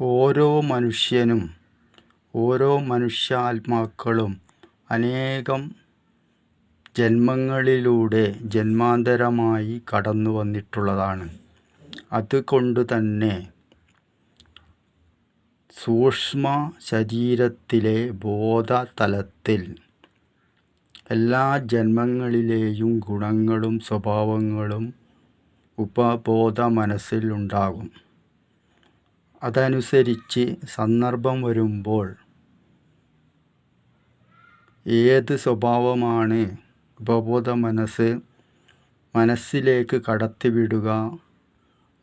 ഓരോ മനുഷ്യനും ഓരോ മനുഷ്യാത്മാക്കളും അനേകം ജന്മങ്ങളിലൂടെ ജന്മാന്തരമായി കടന്നു വന്നിട്ടുള്ളതാണ്. അതുകൊണ്ട് തന്നെ സൂക്ഷ്മ ശരീരത്തിലെ ബോധതലത്തിൽ എല്ലാ ജന്മങ്ങളിലെയും ഗുണങ്ങളും സ്വഭാവങ്ങളും ഉപബോധ മനസ്സിൽ ഉണ്ടാകും അതനുസരിച്ച് സന്ദർഭം വരുമ്പോൾ ഏത് സ്വഭാവമാണ് ഉപബോധ മനസ്സ് മനസ്സിലേക്ക് കടത്തിവിടുക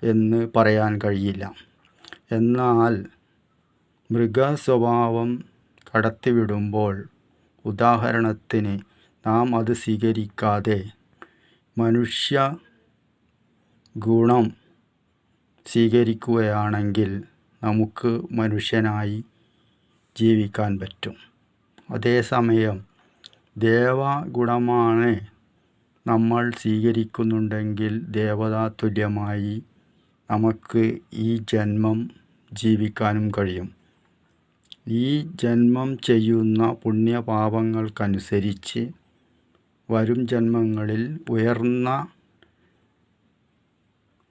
എന്ന് പറയാൻ കഴിയില്ല. എന്നാൽ മൃഗസ്വഭാവം കടത്തിവിടുമ്പോൾ ഉദാഹരണത്തിന് നാം അത് സ്വീകരിക്കാതെ മനുഷ്യ ഗുണം സ്വീകരിക്കുകയാണെങ്കിൽ നമുക്ക് മനുഷ്യനായി ജീവിക്കാൻ പറ്റും. അതേസമയം ദേവഗുണമാണ് നമ്മൾ സ്വീകരിക്കുന്നുണ്ടെങ്കിൽ ദേവതാ തുല്യമായി നമുക്ക് ഈ ജന്മം ജീവിക്കാനും കഴിയും. ഈ ജന്മം ചെയ്യുന്ന പുണ്യപാപങ്ങൾക്കനുസരിച്ച് വരും ജന്മങ്ങളിൽ ഉയർന്ന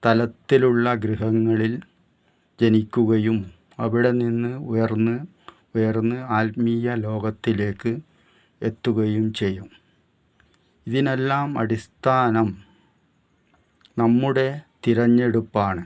തലത്തിലുള്ള ഗ്രഹങ്ങളിൽ ജനിക്കുകയും അവിടെ നിന്ന് ഉയർന്ന് ഉയർന്ന് ആത്മീയ ലോകത്തിലേക്ക് എത്തുകയും ചെയ്യും. ഇതിനെല്ലാം അടിസ്ഥാനം നമ്മുടെ തിരഞ്ഞെടുപ്പാണ്.